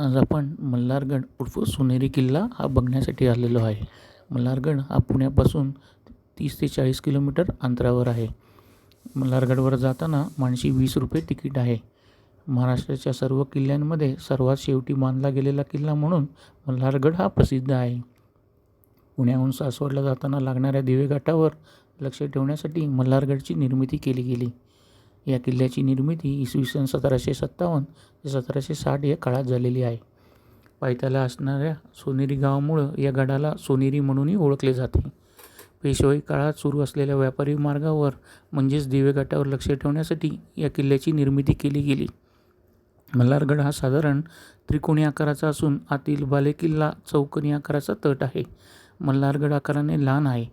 आज आपण मल्हारगड उर्फ सोनेरी किल्ला हा बघण्यासाठी आलेलो आहे. मल्हारगड हा पुण्यापासून तीस ते चाळीस किलोमीटर अंतरावर आहे. मल्हारगडवर जाताना माणशी वीस रुपये तिकीट आहे. महाराष्ट्राच्या सर्व किल्ल्यांमध्ये सर्वात शेवटी मानला गेलेला किल्ला म्हणून मल्हारगड हा प्रसिद्ध आहे. पुण्याहून सासवडला जाताना लागणाऱ्या दिवेघाटावर लक्ष ठेवण्यासाठी मल्हारगडची निर्मिती केली गेली. या किल्ल्याची निर्मिती इसवी सन सतराशे सत्तावन्न ते सतराशे साठ या काळात झालेली आहे. पायथ्याला असणाऱ्या सोनेरी गावामुळं या गडाला सोनेरी म्हणूनही ओळखले जाते. पेशवाई काळात सुरू असलेल्या व्यापारी मार्गावर म्हणजेच दिवेघाटावर लक्ष ठेवण्यासाठी या किल्ल्याची निर्मिती केली गेली. मल्हारगड हा साधारण त्रिकोणी आकाराचा असून आतील बालेकिल्ला चौकोनी आकाराचा तट आहे. मल्हारगड आकाराने लहान आहे.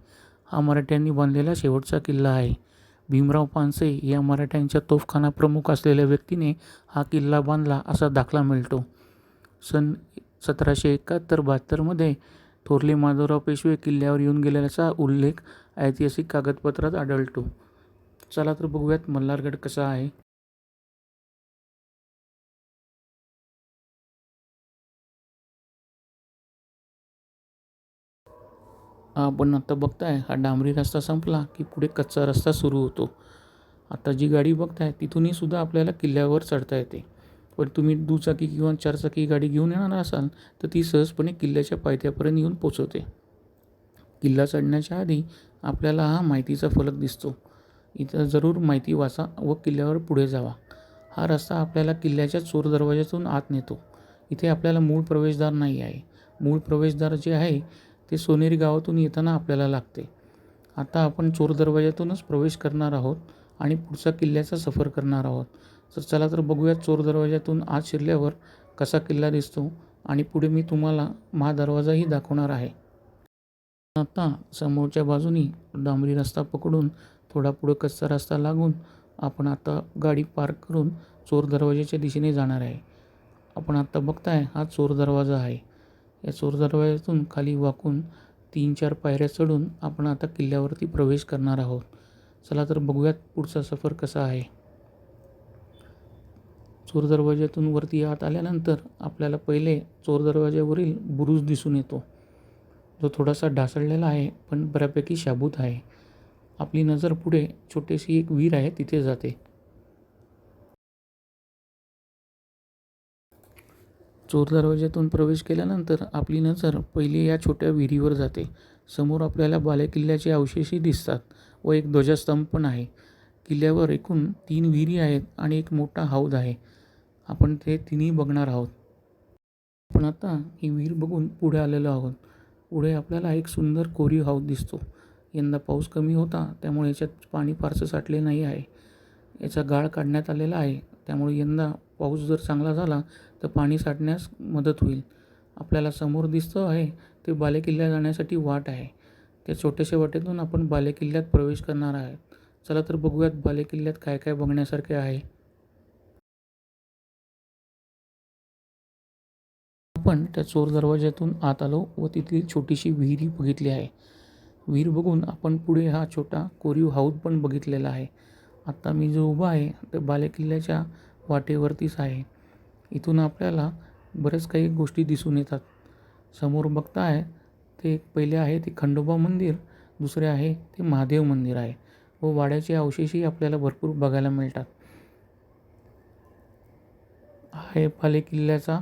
हा मराठ्यांनी बांधलेला शेवटचा किल्ला आहे. भीमराव पानसे या मराठ्यांच्या तोफखाना प्रमुख असलेल्या व्यक्तीने हा किल्ला बांधला असा दाखला मिळतो. सन सतराशे एकाहत्तर बहात्तरमध्ये थोरले माधवराव पेशवे किल्ल्यावर येऊन गेल्याचा उल्लेख ऐतिहासिक कागदपत्रात आढळतो. चला तर बघूयात मल्हारगड कसा आहे. आपण आत्ता बघताय हा डांबरी रस्ता संपला की पुढे कच्चा रस्ता सुरू होतो. आता जी गाडी बघताय तिथूनही सुद्धा आपल्याला किल्ल्यावर चढता येते. पण तुम्ही दुचाकी किंवा चारचाकी गाडी घेऊन येणार असाल तर ती सहजपणे किल्ल्याच्या पायथ्यापर्यंत येऊन पोचवते. किल्ला चढण्याच्या आधी आपल्याला हा माहितीचा फलक दिसतो. इथं जरूर माहिती वाचा व किल्ल्यावर पुढे जावा. हा रस्ता आपल्याला किल्ल्याच्या चोर दरवाज्यातून आत नेतो. इथे आपल्याला मूळ प्रवेशद्वार नाही आहे. मूळ प्रवेशद्वार जे आहे ते सोनेरी गावातून येताना आपल्याला लागते. आता आपण चोर दरवाजातूनच प्रवेश करणार आहोत आणि पुढचा किल्ल्याचा सफर करणार आहोत. तर चला तर बघूयात चोर दरवाजातून आत शिरल्यावर कसा किल्ला दिसतो आणि पुढे मी तुम्हाला महादरवाजाही दाखवणार आहे. आता समोरच्या बाजूनी डांबरी रस्ता पकडून थोडा पुढं कच्चा रस्ता लागून आपण आता गाडी पार्क करून चोर दरवाजाच्या दिशेने जाणार आहे. आपण आत्ता बघताय हा चोर दरवाजा आहे. या चोर दरवाजातून खाली वाकून तीन चार पायऱ्या चढून आपण आता किल्ल्यावरती प्रवेश करणार आहोत. चला तर बघूयात पुढचा सफर कसा आहे. चोर दरवाज्यातून वरती आत आल्यानंतर आपल्याला पहिले चोर दरवाज्यावरील बुरुज दिसून येतो. जो थोडासा ढासळलेला आहे पण बऱ्यापैकी शाबूत आहे. आपली नजर पुढे छोटीशी एक विहीर आहे तिथे जाते. चोर दरवाज्यातून प्रवेश केल्यानंतर आपली नजर पहिली या छोट्या विहिरीवर जाते. समोर आपल्याला बालेकिल्ल्याचे अवशेषही दिसतात व एक ध्वजस्तंभ पण आहे. किल्ल्यावर एकूण तीन विहिरी आहेत आणि एक मोठा हौद आहे. आपण ते तिन्ही बघणार आहोत. आपण आता ही विहीर बघून पुढे आलेलो आहोत. पुढे आपल्याला एक सुंदर कोरीव हौद दिसतो. यंदा पाऊस कमी होता त्यामुळे याच्यात पाणी फारसं साठले नाही आहे. याचा गाळ काढण्यात आलेला आहे. त्यामुळे यंदा पाऊस जर चांगला झाला तर पाणी साठण्यास मदत होईल. आपल्याला समोर दिसतं आहे ते बालेकिल्ला जाण्यासाठी वाट आहे. त्या छोट्याशा वाटेतून आपण बालेकिल्ल्यात प्रवेश करणार आहे. चला तर बघूयात बालेकिल्ल्यात काय काय बघण्यासारखे आहे. आपण त्या चोर दरवाज्यातून आत आलो व तिथली छोटीशी विहिरी बघितली आहे. विहीर बघून आपण पुढे हा छोटा कोरीव हौद पण बघितलेला आहे. आत्ता मी जो उभा आहे तर बालेकिल्ल्याच्या वाटेवरतीच आहे. इथून आपल्याला बरेच काही गोष्टी दिसून येतात. समोर बघताय ते एक पहिले आहे ते खंडोबा मंदिर दुसरे आहे ते महादेव मंदिर आहे. व वाड्याचे अवशेषही आपल्याला भरपूर बघायला मिळतात. आहे बालेकिल्ल्याचा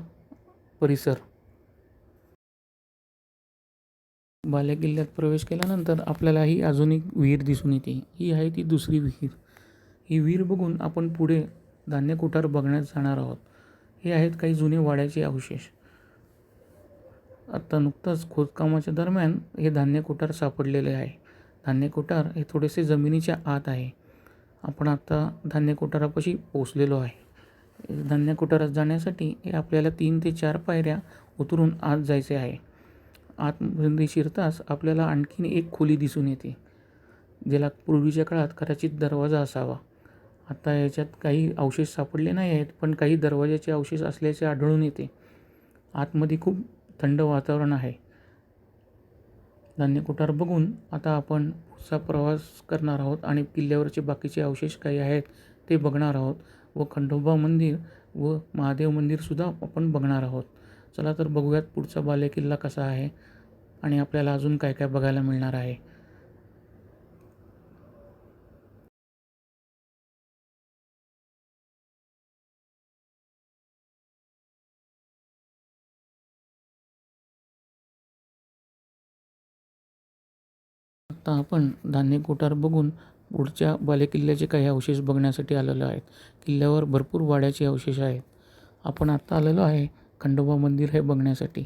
परिसर. बालेकिल्ल्यात प्रवेश केल्यानंतर आपल्याला ही अजून एक विहीर दिसून येते. ही आहे ती दुसरी विहीर. ही विहीर बघून आपण पुढे धान्य कुठार बघण्यात जाणार आहोत. हे आहेत काही जुने वाड्याचे अवशेष. आत्ता नुकतंच खोदकामाच्या दरम्यान हे धान्य कुठार सापडलेले आहे. धान्य कुठार हे थोडेसे जमिनीच्या आत आहे. आपण आत्ता धान्य कोठारापाशी पोचलेलो आहे. धान्यकोठारात जाण्यासाठी हे आपल्याला तीन ते चार पायऱ्या उतरून आत जायचे आहे. आतमध्ये शिरताच आपल्याला आणखीन एक खोली दिसून येते ज्याला पूर्वीच्या काळात कदाचित दरवाजा असावा. आता याच्यात काही अवशेष सापडले नाही आहेत पण काही दरवाजाचे अवशेष असल्याचे आढळून येते. आतमध्ये खूप थंड वातावरण आहे. धान्य कोठार बघून आता आपण पुढचा प्रवास करणार आहोत आणि किल्ल्यावरचे बाकीचे अवशेष काही आहेत ते बघणार आहोत व खंडोबा मंदिर व महादेव मंदिरसुद्धा आपण बघणार आहोत. चला तर बघूयात पुढचा बालेकिल्ला कसा आहे आणि आपल्याला अजून काय काय बघायला मिळणार आहे. आता आपण धान्य कोठार बघून पुढच्या बालेकिल्ल्याचे काही अवशेष बघण्यासाठी आलेलो आहेत. किल्ल्यावर भरपूर वाड्याचे अवशेष आहेत. आपण आत्ता आलेलो आहे खंडोबा मंदिर हे बघण्यासाठी.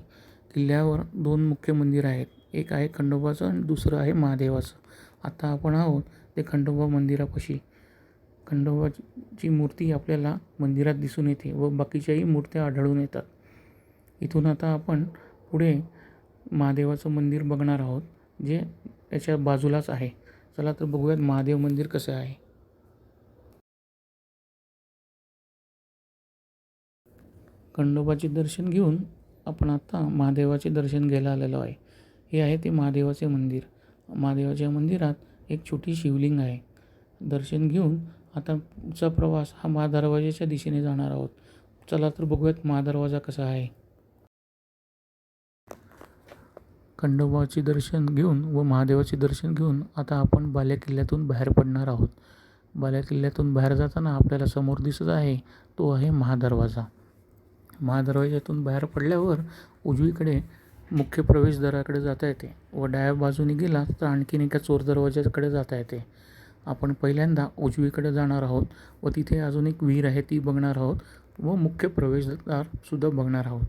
किल्ल्यावर दोन मुख्य मंदिर आहेत. एक आहे खंडोबाचं आणि दुसरं आहे महादेवाचं. आता आपण आहोत ते खंडोबा मंदिरापाशी. खंडोबाची मूर्ती आपल्याला मंदिरात दिसून येते व बाकीच्याही मूर्त्या आढळून येतात. इथून आता आपण पुढे महादेवाचं मंदिर बघणार आहोत जे त्याच्या बाजूलाच आहे. चला तर बघूयात महादेव मंदिर कसं आहे. खंडोबाचे दर्शन घेऊन आपण आता महादेवाचे दर्शन घ्यायला आलेलो आहे. हे आहे ते महादेवाचे मंदिर. महादेवाच्या मंदिरात एक छोटी शिवलिंग आहे. दर्शन घेऊन आता प्रवास हा महादरवाजाच्या दिशेने जाणार आहोत. चला तर बघूयात महादरवाजा कसा आहे. खंडोबाचे दर्शन घेऊन व महादेवाचे दर्शन घेऊन आता आपण बाल्याकिल्ल्यातून बाहेर पडणार आहोत. बाल्याकिल्ल्यातून बाहेर जाताना आपल्याला समोर दिसत आहे तो आहे महादरवाजा. महादरवाज्यातून बाहेर पडल्यावर उजवीकडे मुख्य प्रवेशद्वाराकडे जाता येते व डाव्या बाजूने गेला तर आणखीन एका चोर दरवाज्याकडे जाता येते. आपण पहिल्यांदा उजवीकडे जाणार आहोत व तिथे अजून एक विहीर आहे ती बघणार आहोत व मुख्य प्रवेशद्वारसुद्धा बघणार आहोत.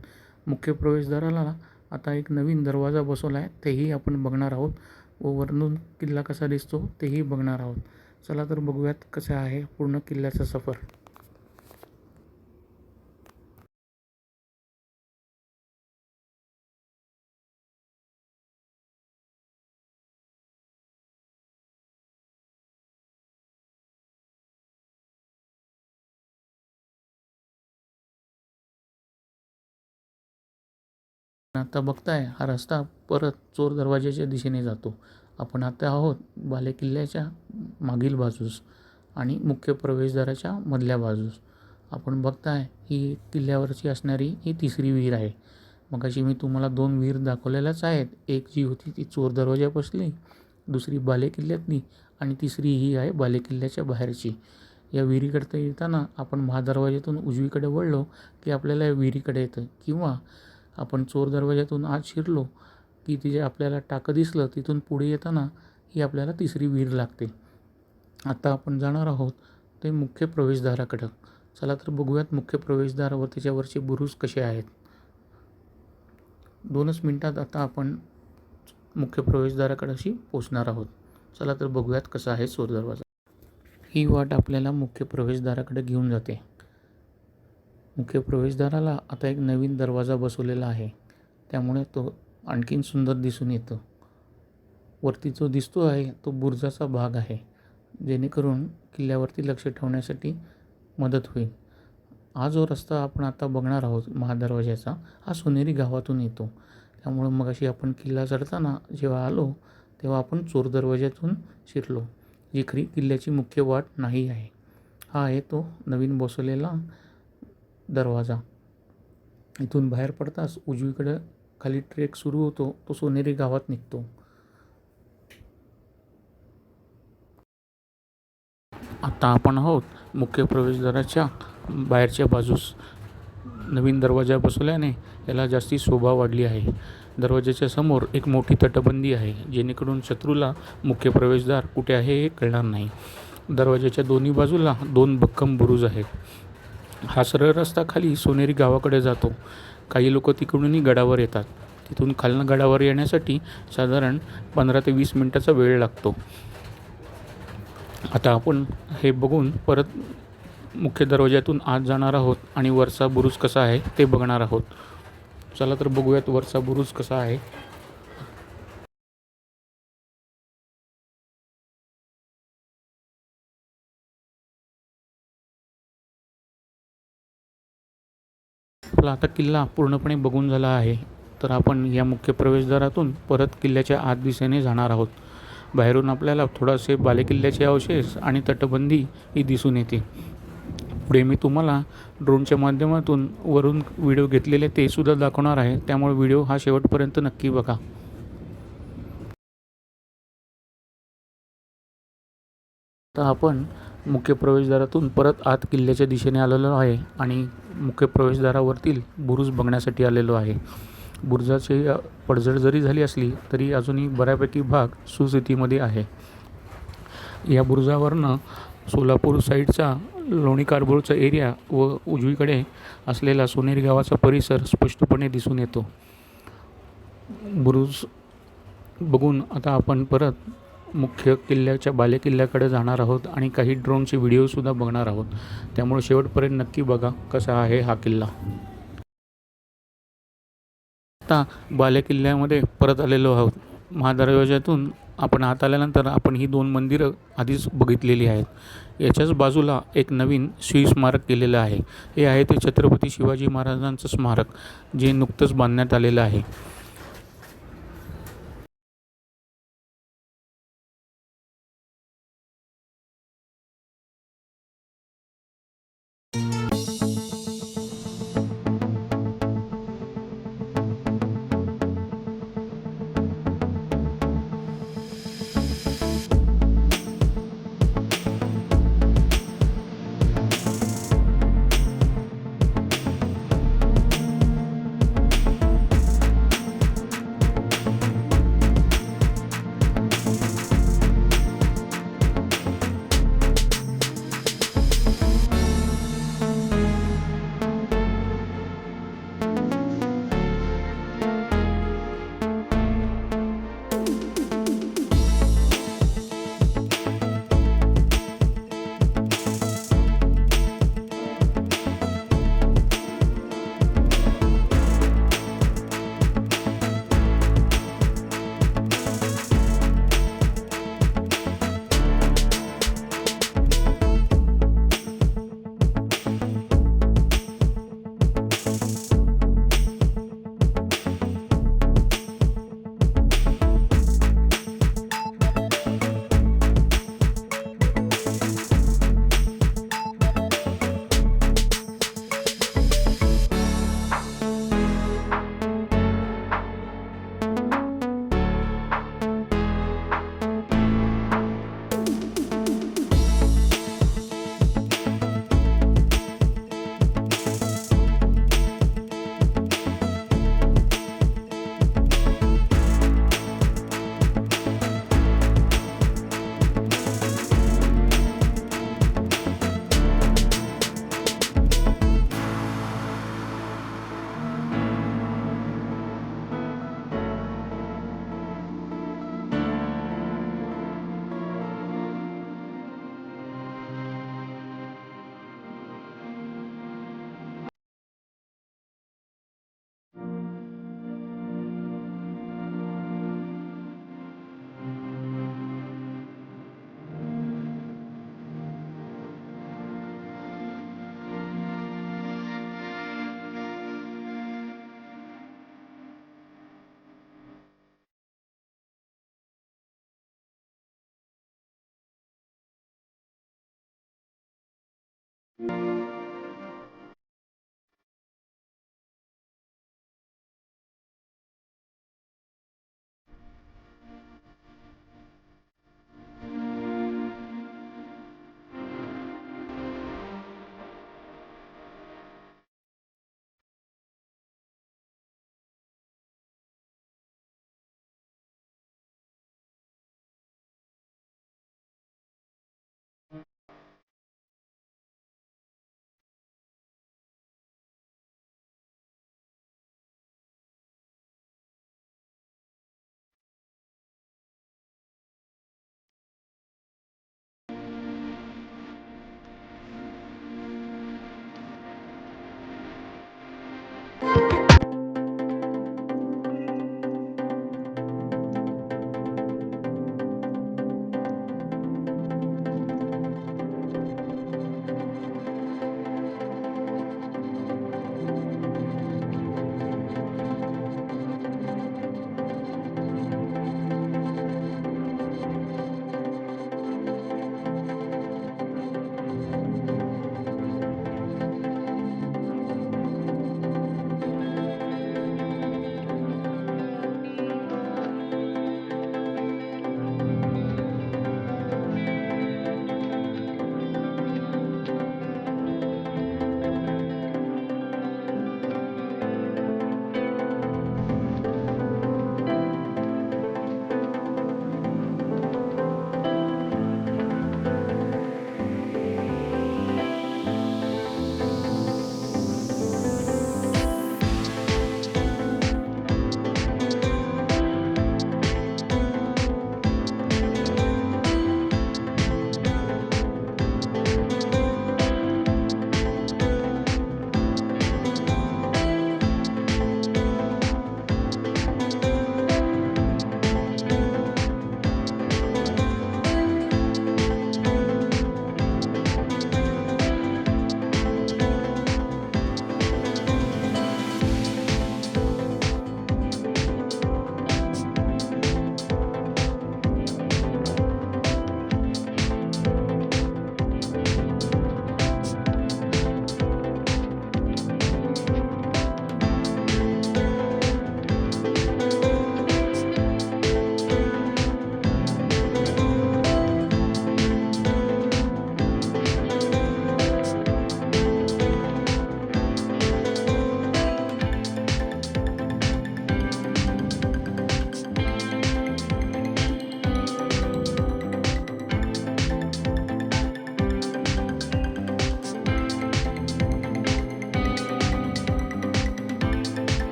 मुख्य प्रवेशद्वाराला आता एक नवीन दरवाजा बसवला आहे तेही आपण बघणार आहोत. व वरून किल्ला कसा दिसतो तेही बघणार आहोत. चला तर बघूयात कसं आहे पूर्ण किल्ल्याचा सफर. आता बघताय हा रस्ता परत चोर दरवाज्याच्या दिशेने जातो. आपण आता आहोत बालेकिल्ल्याच्या मागील बाजूस आणि मुख्य प्रवेशद्वाराच्या मधल्या बाजूस. आपण बघताय ही किल्ल्यावरची असणारी ही तिसरी विहीर आहे. मगाशी मी तुम्हाला दोन विहीर दाखवलेल्याच आहेत. एक जी होती ती चोर दरवाजापासली दुसरी बालेकिल्ल्यातली आणि तिसरी ही आहे बालेकिल्ल्याच्या बाहेरची. या विहिरीकडे येताना आपण महादरवाज्यातून उजवीकडे वळलो की आपल्याला या विहिरीकडे येतं. किंवा आपण चोर दरवाजातून आत शिरलो की तिथे आपल्याला टाकं दिसलं तिथून पुढे येताना ही आपल्याला तिसरी विहीर लागते. आता आपण जाणार आहोत ते मुख्य प्रवेशद्वाराकडं चला तर बघूयात मुख्य प्रवेशद्वारावर त्याच्यावरचे बुरुज कसे आहेत. दोनच मिनटात आता आपण मुख्य प्रवेशद्वाराकडशी पोचणार आहोत. चला तर बघूयात कसा आहे चोर दरवाजा. ही वाट आपल्याला मुख्य प्रवेशद्वाराकडे घेऊन जाते. मुख्य प्रवेशद्वाराला आता एक नवीन दरवाजा बसवलेला आहे. त्यामुळे तो आणखीन सुंदर दिसून येतो. वरती जो दिसतो आहे तो बुर्जाचा भाग आहे. जेणेकरून किल्ल्यावरती लक्ष ठेवण्यासाठी मदत होईल. हा जो रस्ता आपण आता बघणार आहोत महादरवाज्याचा हा सोनेरी गावातून येतो. त्यामुळं मग अशी आपण किल्ला चढताना जेव्हा आलो तेव्हा आपण चोर दरवाज्यातून शिरलो जी खरी किल्ल्याची मुख्य वाट नाही आहे. हा आहे तो नवीन बसवलेला दरवाजा. इथून बाहेर पडताच उजवीकडं खाली ट्रेक सुरू होतो तो सोनेरी गावात निघतो. आता आपण आहोत मुख्य प्रवेशद्वाराच्या बाहेरच्या बाजूस. नवीन दरवाजा बसवल्याने याला जास्ती शोभा वाढली आहे. दरवाजाच्या समोर एक मोठी तटबंदी आहे जेणेकरून शत्रूला मुख्य प्रवेशद्वार कुठे आहे हे कळणार नाही. दरवाजाच्या दोन्ही बाजूला दोन भक्कम बुरुज आहेत. हा सरळ रस्ता खाली सोनेरी गावाकडे जातो. काही लोक तिकडूनही गडावर येतात. तिथून खालनं गडावर येण्यासाठी साधारण पंधरा ते वीस मिनटाचा वेळ लागतो. आता आपण हे बघून परत मुख्य दरवाज्यातून आत जाणार आहोत आणि वरचा बुरुज कसा आहे ते बघणार आहोत. चला तर बघूयात वरचा बुरुज कसा आहे. आपला आता किल्ला पूर्णपणे बघून झाला आहे. तर आपण या मुख्य प्रवेशद्वारातून परत किल्ल्याच्या आत दिशेने जाणार आहोत. बाहेरून आपल्याला थोडासे बालेकिल्ल्याचे अवशेष आणि तटबंदी ही दिसून येते. पुढे मी तुम्हाला ड्रोनच्या माध्यमातून वरून व्हिडिओ घेतलेले ते सुद्धा दाखवणार आहे. त्यामुळे व्हिडिओ हा शेवटपर्यंत नक्की बघा. आता आपण मुख्य प्रवेशद्वारातून परत आत किल्ल्याच्या दिशेने आलेलो आहे आणि मुख्य प्रवेशद्वारावरतील बुरुज बघण्यासाठी आलेलो आहे. बुरुजाची पडझड जरी झाली असली तरी अजूनही बऱ्यापैकी भाग सुस्थितीमध्ये आहे. या बुरुजावरनं सोलापूर साईडचा लोणी कारबोळचा एरिया व उजवीकडे असलेला सोनेरी गावाचा परिसर स्पष्टपणे दिसून येतो. बुरुज बघून आता आपण परत मुख्य किल्ल्याच्या बालेकिल्ल्याकडे जाणार आहोत आणि काही ड्रोनचे व्हिडिओसुद्धा बघणार आहोत. त्यामुळे शेवटपर्यंत नक्की बघा कसा आहे हा किल्ला. आता बालेकिल्ल्यामध्ये परत आलेलो आहोत. महादरवाज्यातून आपण आत आल्यानंतर आपण ही दोन मंदिरं आधीच बघितलेली आहेत. याच्याच बाजूला एक नवीन शिव स्मारक केलेलं आहे. हे आहे ते छत्रपती शिवाजी महाराजांचं स्मारक जे नुकतंच बांधण्यात आलेलं आहे.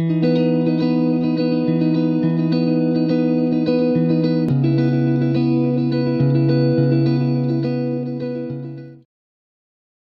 आहे